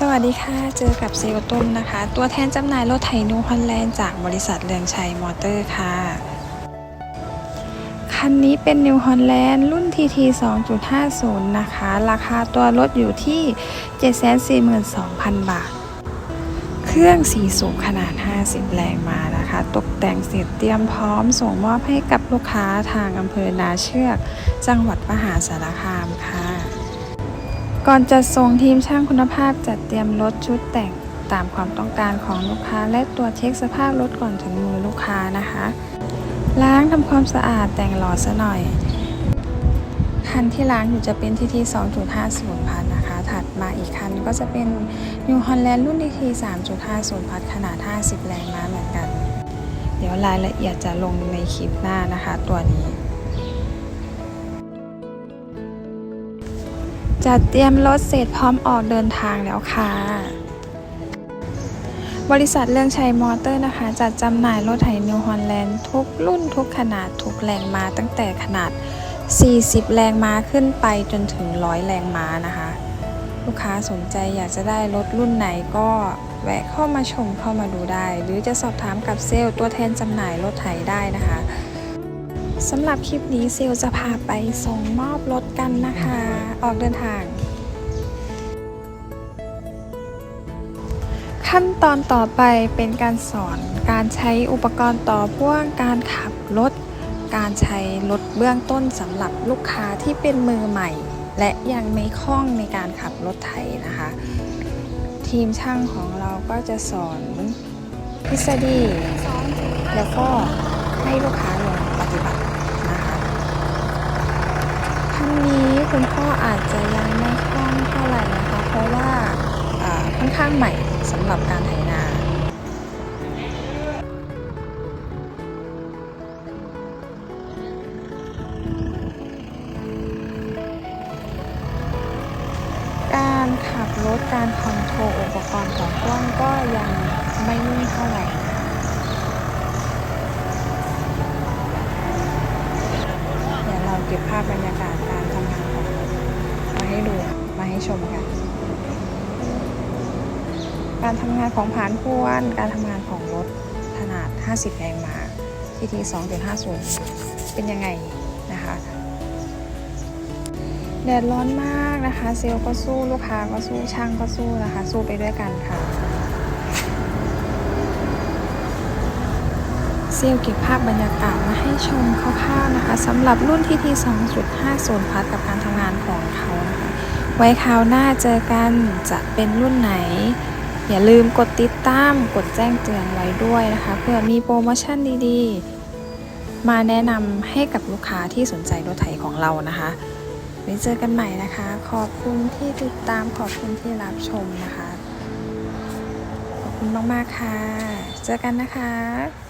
สวัสดีค่ะ เจอกับเซลลต้มนะคะ ตัวแทนจำหน่ายรถไถนิวฮอลแลนด์จากบริษัทเรืองชัยมอเตอร์ค่ะ คันนี้เป็นนิวฮอลแลนด์รุ่น TT 2.50 นะคะ ราคาตัวรถอยู่ที่ 742,000 บาท เครื่องสีสูงขนาด 50 แรงมานะคะ ตกแต่งเสร็จเตรียมพร้อมส่งมอบให้กับลูกค้าทางอำเภอนาเชือก จังหวัดมหาสารคามค่ะ ก่อนจะส่งทีมช่างคุณภาพจัดเตรียมรถชุดแต่งตามความต้องการของลูกค้า และตรวจเช็คสภาพรถก่อนถึงมือลูกค้านะคะ ล้างทำความสะอาดแต่งหล่อซะหน่อย คันที่ล้างอยู่จะเป็นที่ที่2.50พันนะคะ ถัดมาอีกคันก็จะเป็น New Holland รุ่นทีที่3.50พันขนาด 50 แรงม้าเหมือนกัน เดี๋ยวรายละเอียดจะลงในคลิปหน้านะคะตัวนี้ จัดเตรียมรถเสร็จพร้อมออกเดินทางแล้วค่ะ บริษัทเรื่องชัยมอเตอร์นะคะ จัดจำหน่ายรถไถนิวฮอลแลนด์ทุกรุ่นทุกขนาดทุกแรงม้าตั้งแต่ขนาด 40 แรงม้าขึ้นไปจนถึง 100 แรงม้านะคะ ลูกค้าสนใจอยากจะได้รถรุ่นไหนก็แวะเข้ามาชมเข้ามาดูได้ หรือจะสอบถามกับเซลล์ตัวแทนจำหน่ายรถไถได้นะคะ สำหรับคลิปนี้เซลจะพาไปส่งมอบรถกันนะคะ ออกเดินทาง ขั้นตอนต่อไปเป็นการสอนการใช้อุปกรณ์ต่อพ่วงการขับรถ การใช้รถเบื้องต้นสำหรับลูกค้าที่เป็นมือใหม่ และยังไม่คล่องในการขับรถไถนะคะ ทีมช่างของเราก็จะสอนทฤษฎีแล้วก็ให้ลูกค้าลงปฏิบัตินะคะครั้งนี้ คุณพ่ออาจจะยังไม่คล่องเท่าไหร่นะคะ เพราะว่าค่อนข้างใหม่สำหรับการไถนาการขับรถการคอนโทรลอุปกรณ์ของพ่วงก็ยังไม่นิ่งเท่าไหร่เดี๋ยวเราเก็บภาพบรรยากาศ มาให้ชมกัน การทำงานของผานพวน การทำงานของรถขนาด 50แรงม้า TT 2.50 เป็นยังไงนะคะ แดดร้อนมากนะคะ เซลล์ก็สู้ลูกค้าก็สู้ช่างก็สู้นะคะ สู้ไปด้วยกันค่ะ เซลล์เก็บภาพบรรยากาศมาให้ชมคร่าวๆนะคะสำหรับรุ่นที่ที่2.50 พัดกับการทำงานของเขานะคะ ไว้คราวหน้าเจอกันจะเป็นรุ่นไหน อย่าลืมกดติดตาม กดแจ้งเตือนไว้ด้วยนะคะ เพื่อมีโปรโมชั่นดีๆ มาแนะนำให้กับลูกค้าที่สนใจรถไถของเรานะคะไว้เจอกันใหม่นะคะ ขอบคุณที่ติดตามขอบคุณที่รับชมนะคะ ขอบคุณมากๆค่ะ เจอกันนะคะ